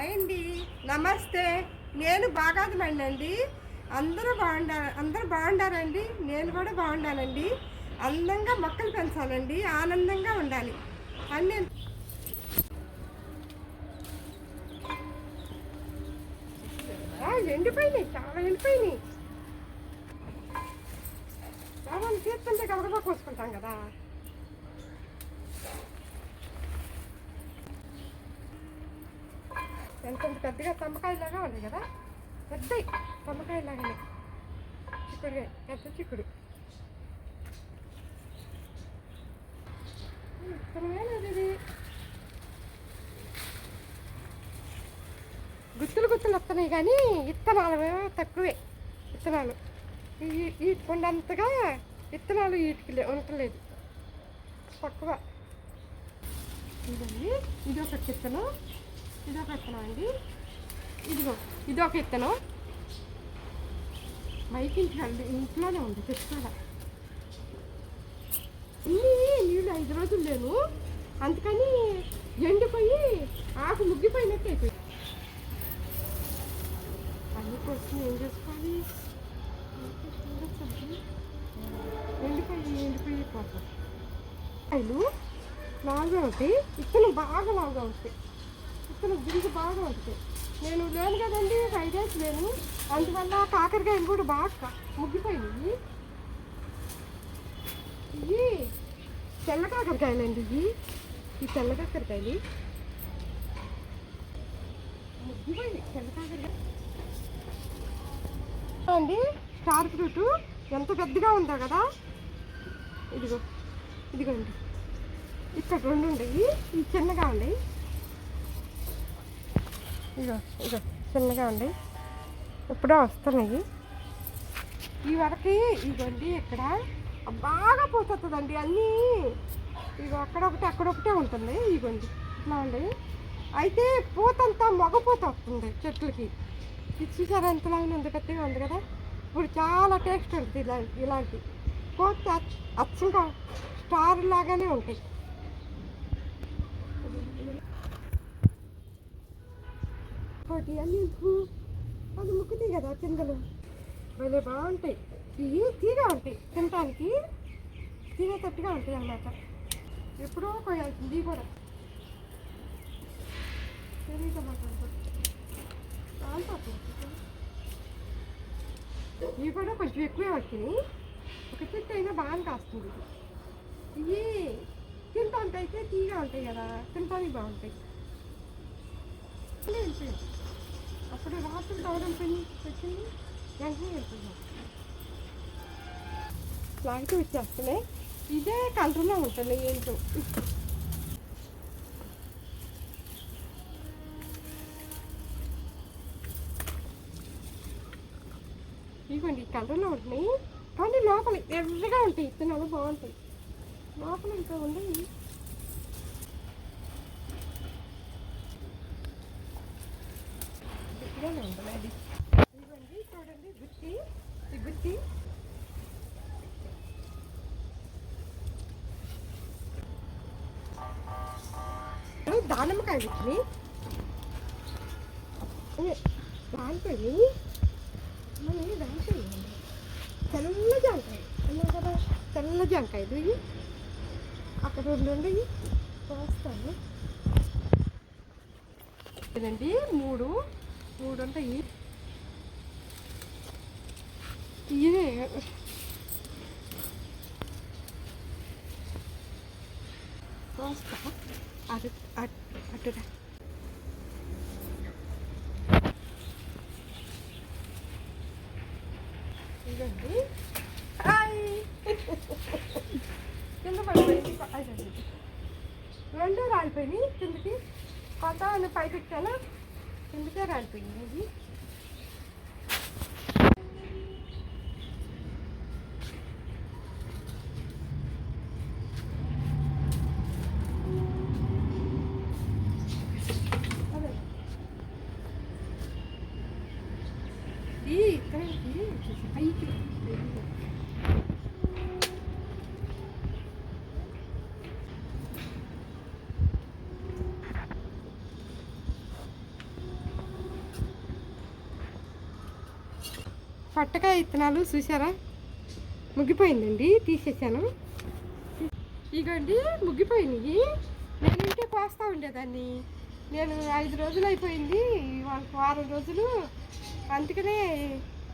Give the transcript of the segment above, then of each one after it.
Hi అండి నమస్తే. నేను బాగాదమండి అండి అందరూ బాగుండారు అందరూ బాగుండారండి నేను కూడా బాగుండానండి అందంగా మొక్కలు పెంచాలండి. ఆనందంగా ఉండాలి. అన్ని ఎండిపోయినాయి. చాలా ఎండిపోయినాయి. చాలా తీస్తుంటే గబగబా కోసుకుంటాం కదా. కొంచెం పెద్దగా తమ్మకాయలాగా ఉంది కదా? పెద్ద తమ్మకాయలాగానే చిక్కుడుగా పెద్ద చిక్కుడు. ఇది గుత్తులు గుత్తులు వస్తున్నాయి కానీ విత్తనాలు తక్కువే విత్తనాలు. ఈ ఈ కొండంతగా విత్తనాలు వీటికి లే- ఉండట్లేదు తక్కువ. ఇదండి ఇది ఒక విత్తనం ఇది ఒక విత్తనం అండి. ఇదిగో ఇది ఒక విత్తనం బయట ఇంట్లో ఇంట్లోనే ఉంది తెచ్చుకోవాలి. ఇన్ని నీళ్ళు ఐదు రోజులు లేను అందుకని ఎండిపోయి ఆకు ముగ్గిపోయినట్టు అయిపోయింది. అన్ని కోసం ఏం చేసుకోవాలి? ఎండిపోయి ఎండిపోయి పోతాం. కాయలు లావుగా ఉంటాయి. ఇత్తనం బాగా లావుగా ఉంటాయి. ఇత్తనం గురించి బాగా ఉంటుంది నేను లేను కదండి ఫైవ్ డేస్ లేను. అందువల్ల కాకరకాయలు కూడా బాగా ముగ్గిపోయినాయి. ఇవి తెల్ల కాకరకాయలు అండి ఇవి. ఈ తెల్ల కాకరకాయలు. ముగ్గిపోయినాయి తెల్ల కాకరకాయ. అండి స్టార్ ఫ్రూట్ ఎంత పెద్దగా ఉందో కదా. ఇదిగో ఇదిగోండి. ఇక్కడ రెండు ఉండేవి ఇవి చిన్నగా ఉండేవి ఇగో ఇగో చిన్నగా అండి ఎప్పుడో వస్తున్నాయి. ఈ వరకు ఇదిగోండి ఇక్కడ బాగా పోతుందండి అన్నీ. ఇగో అక్కడొకటి అక్కడొకటే ఉంటుంది. ఇగోండి ఇట్లా అండి అయితే పూతంతా మగ పూత వస్తుంది చెట్లకి. ఇది చూసారా ఉంది గట్టిగా ఉంది కదా? ఇప్పుడు చాలా టేస్ట్ ఉంటుంది ఇలాంటి ఇలాంటి. కోత అచ్చంగా స్టార్ లాగానే ఉంటాయి. ఒకటి అన్ని అది ముక్కుతాయి కదా కిందలు భలే బాగుంటాయి ఇవి తీగా ఉంటాయి తినటానికి తినేటట్టుగా ఉంటాయి అన్నమాట ఎప్పుడో కొయ్యాల్సింది ఇది కూడా తెలియదన్నమాట ఇవి కూడా కొంచెం ఎక్కువే వచ్చినాయి ఒక చెట్టు అయినా బాగా కాస్తుంది ఇది ఇవి తింటానికి అయితే తీగా ఉంటాయి కదా తినటానికి బాగుంటాయి అట్లే ఉంటాయి. అప్పుడు రాత్రి దవడం పని వచ్చింది వెంటనే వెళ్తున్నాం లాగితే వచ్చేస్తున్నాయి ఇదే కంట్రోల్లో ఉంటుంది ఏంటో ఇవ్వండి కలర్లో ఉంటున్నాయి కానీ లోపల ఎర్రగా ఉంటాయి ఇత్తనాలు బాగుంటాయి లోపల ఇంకా ఉండయి గట్టిగానే ఉంటుంది అది ఇవ్వండి చూడండి గుత్తి ఈ గుత్తి ఇది దానిమ్మకాయ గుత్తి దానిపోయి మరి దానిపోయి తెల్ల జాంకాయ అన్నా కదా? తెల్ల జాంకాయ ఇవి. అక్కడ ఉండండి ఉండయి కోస్తాను ఇదండి మూడు. మూడు ఉంటాయి. ఇదే కోస్తా అది అటు అటురా ఇదండి. హాయ్. కింద పడిపోయింది. రెండో రాలిపోయినాయి. కిందకి. కొత్త అని పైకి కిందకే రాలిపోయింది ఇది అదే. ఈ ఇక్కడ పైకి పట్టకాయ విత్తనాలు చూసారా ముగ్గిపోయిందండి తీసేసాను ఇగోండి ముగ్గిపోయినాయి. నేను ఇంటే కోస్తా ఉండేదాన్ని. నేను ఐదు రోజులు అయిపోయింది వాళ్ళకి వారం రోజులు. అందుకనే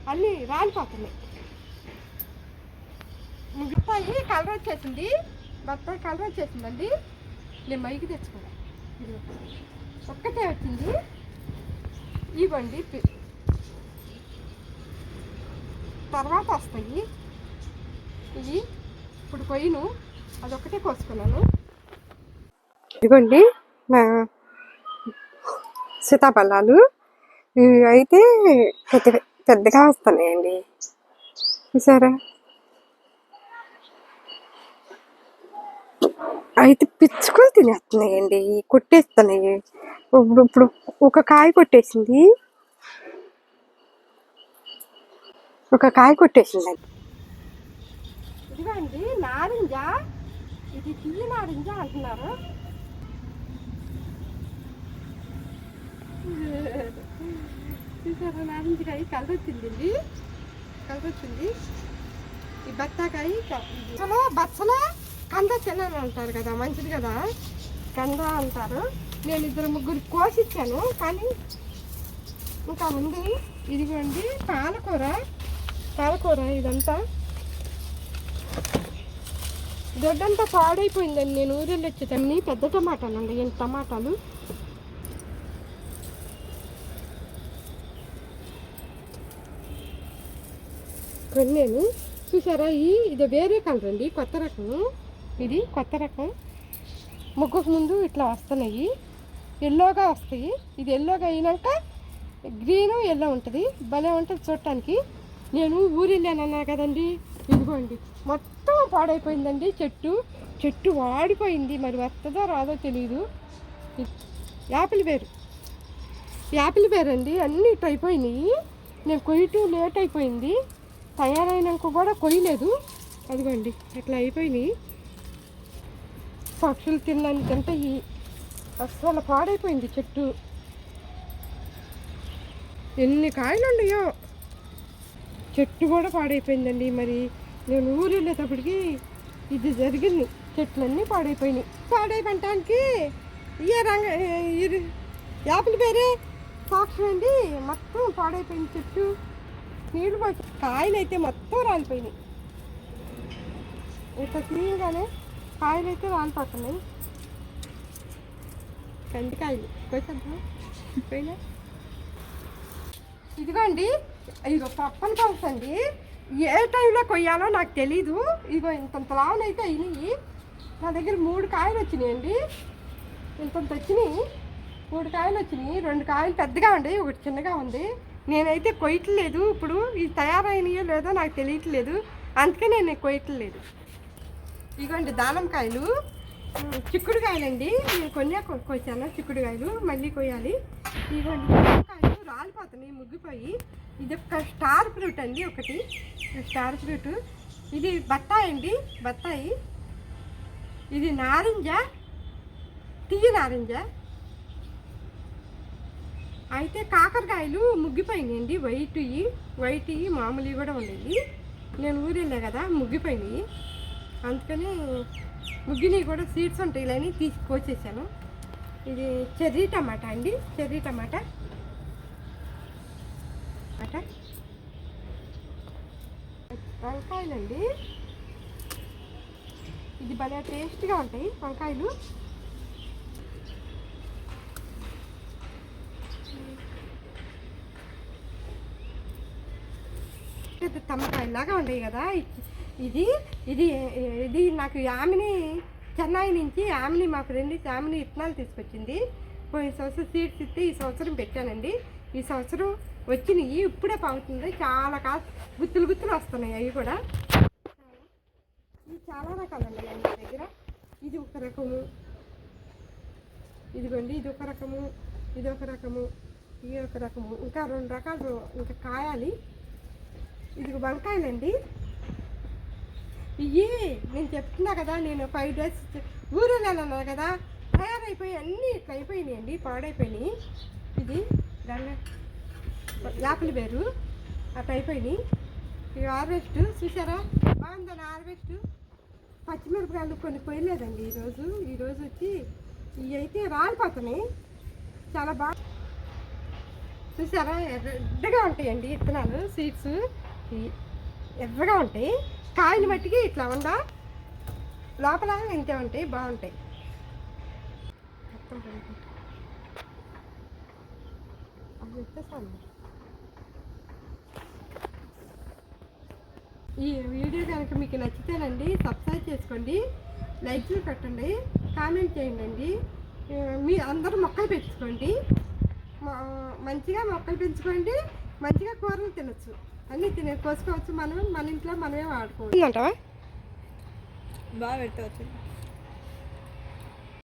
అన్నీ రాలిపోతున్నాయి. ముగ్గిపోయి కలర్ వచ్చేసింది. బత్తాయి కలర్ వచ్చేసిందండి. నేను మైకి తెచ్చుకున్నాను ఒక్కటే వచ్చింది. ఇవ్వండి తర్వాత వస్తాయి. ఇవి ఇప్పుడు కొయ్యను అదొకటే కోసుకున్నాను. ఇదిగోండి నా సీతాఫలాలు. ఇవి అయితే పెద్ద పెద్దగా వస్తున్నాయండి. చూసారా? అయితే పిచ్చుకలు తినేస్తున్నాయండి కొట్టేస్తున్నాయి. ఇప్పుడు ఇప్పుడు ఒక కాయ కొట్టేసింది. ఒక కాయ కొట్టేసిందండి ఇదిగోండి నారింజ. ఇది తిల్లి నారింజ అంటున్నారు. చూసారా నారింజకాయ కలర్ వచ్చిందండి కలర్ వచ్చింది ఈ బత్తాకాయ బచ్చలో బచ్చలో కంద తిన్నాను అంటారు కదా మంచిది కదా? కంద అంటారు. నేను ఇద్దరు ముగ్గురు కోసిచ్చాను కానీ ఇంకా ఉంది. ఇదిగోండి పాలకూర. పాలకూర ఇదంతా. దొడ్డంతా పాడైపోయిందండి. నేను ఊరెళ్ళి వచ్చేదాన్ని. పెద్ద టమాటాలు అండి టమాటాలు? కొన్నాను. చూసారా? ఈ ఇది వేరే కలర్ అండి. కొత్త రకం. ఇది కొత్త రకం. ముగ్గుకు ముందు ఇట్లా వస్తున్నాయి. ఎల్లోగా వస్తాయి. ఇది ఎల్లోగా అయినాక గ్రీన్ ఎల్లో ఉంటుంది. భలే ఉంటుంది చూడటానికి నేను ఊరెళ్ళానన్నా కదండి. ఇదిగోండి. మొత్తం పాడైపోయిందండి చెట్టు. చెట్టు వాడిపోయింది. మరి వస్తుందో రాదో తెలియదు యాపిల్ వేరు యాపిల్ వేరు అండి. అన్నీ ఇటు అయిపోయినాయి. నేను కొయ్యటం లేట్ అయిపోయింది. తయారైనాక కూడా కొయ్యలేదు. అదిగోండి. అట్లా అయిపోయినాయి. పక్షులు తిన్నాను తింటాయి అసలు పాడైపోయింది చెట్టు. ఎన్ని కాయలు ఉన్నాయో చెట్టు కూడా పాడైపోయిందండి. మరి నేను ఊరు వెళ్ళేటప్పటికి ఇది జరిగింది. చెట్లన్నీ పాడైపోయినాయి. పాడైపోవటానికి ఏ రంగ ఇది యాపిల్ పేరే? సాక్షి అండి. మొత్తం పాడైపోయింది చెట్టు. నీళ్ళు పోసి కాయలు అయితే మొత్తం రాలిపోయినాయి. ఇట్లా తీయగానే కాయలు అయితే రాలిపోతున్నాయి. కందికాయలు. కొంచెం పోయినా? ఇదిగోండి. ఇదిగో పప్పని పల్స్ అండి ఏ టైంలో కొయ్యాలో నాకు తెలీదు. ఇదిగో ఇంతంత లావునైతే అయినాయి. నా దగ్గర మూడు కాయలు వచ్చినాయండి. ఇంతంత వచ్చినాయి. మూడు కాయలు వచ్చినాయి. రెండు కాయలు పెద్దగా ఉండి ఒకటి చిన్నగా ఉంది. నేనైతే కొయ్యట్లేదు ఇప్పుడు. ఇది తయారైనయో లేదో నాకు తెలియట్లేదు. అందుకే నేను కొయ్యట్లేదు. ఇదిగోండి దానంకాయలు ఉమ్, చిక్కుడుకాయలండి. నేను కొన్ని కొ- కోసాను చిక్కుడుకాయలు. మళ్ళీ కొయ్యాలి. ఇదిగోండి దానంకాయలు రాలిపోతున్నాయి ముగ్గిపోయి. ఇది ఒక స్టార్ ఫ్రూట్ అండి ఒకటి. Star fruit. ఇది బత్తాయి అండి బత్తాయి. ఇది నారింజ తీయ నారింజ. అయితే కాకరకాయలు ముగ్గిపోయినాయండి వైట్వి వైట్వి మామూలు కూడా ఉండేవి. నేను ఊరెళ్ళా కదా ముగ్గిపోయినాయి. అందుకని ముగ్గినవి కూడా సీడ్స్ ఉంటాయి అని తీసుకొచ్చేసాను ఇది చెర్రీ టమాటా అండి చెర్రీ టమాటా. టమాటా వంకాయలండి. ఇది భలే టేస్ట్గా ఉంటాయి వంకాయలు. పెద్ద తమ్మకాయలాగా ఉండేవి కదా. ఇది ఇది ఇది నాకు యామిని చెన్నై నుంచి యామిని మాకు రెండు యామిని విత్తనాలు తీసుకొచ్చింది. పోయిన సంవత్సరం సీడ్స్ ఇస్తే ఈ సంవత్సరం పెట్టానండి. ఈ సంవత్సరం వచ్చినాయి ఇప్పుడే పాగుతుంది చాలా కా గుత్తులు గుత్తులు వస్తున్నాయి అవి కూడా. ఇవి చాలా రకాలు ఉన్నాయి నా దగ్గర. ఇది ఒక రకము. ఇదిగోండి ఇది ఒక రకము. ఇది ఒక రకము. ఇది ఒక రకము. ఇంకా రెండు రకాలు ఇంకా కాయాలి. ఇది వంకాయలండి. ఇవి నేను చెప్తున్నా కదా నేను ఫైవ్ డేస్ ఊరు వెళ్ళాలన్నా కదా. తయారైపోయి అన్నీ ఇట్లా అయిపోయినాయి అండి పాడైపోయినాయి. ఇది దాన్ని యాపిల్ వేరు అటు అయిపోయినాయి. ఇక హార్వెస్ట్ చూసారా? బాగుందని హార్వెస్ట్. పచ్చిమిరపకాయలు కొన్ని పోయలేదండి ఈరోజు. ఈరోజు వచ్చి ఇవి అయితే రాలిపోతున్నాయి. చాలా బాగా చూసారా? ఎర్రగా ఉంటాయండి విత్తనాలు సీడ్స్. ఎర్రగా ఉంటాయి. కాయని మట్టికి ఇట్లా ఉందా? లోపల ఇంతే ఉంటాయి బాగుంటాయి. మొత్తం ఈ వీడియో కనుక మీకు నచ్చితేనండి సబ్స్క్రైబ్ చేసుకోండి లైక్లు పెట్టండి కామెంట్ చేయండి మీ అందరూ మొక్కలు పెంచుకోండి. మా- మంచిగా మొక్కలు పెంచుకోండి మంచిగా కూరలు తినొచ్చు. అన్నీ తినే కోసుకోవచ్చు మనం మన ఇంట్లో మనమే వాడుకోవచ్చు. అంటావా? బాగా పెట్టవచ్చు.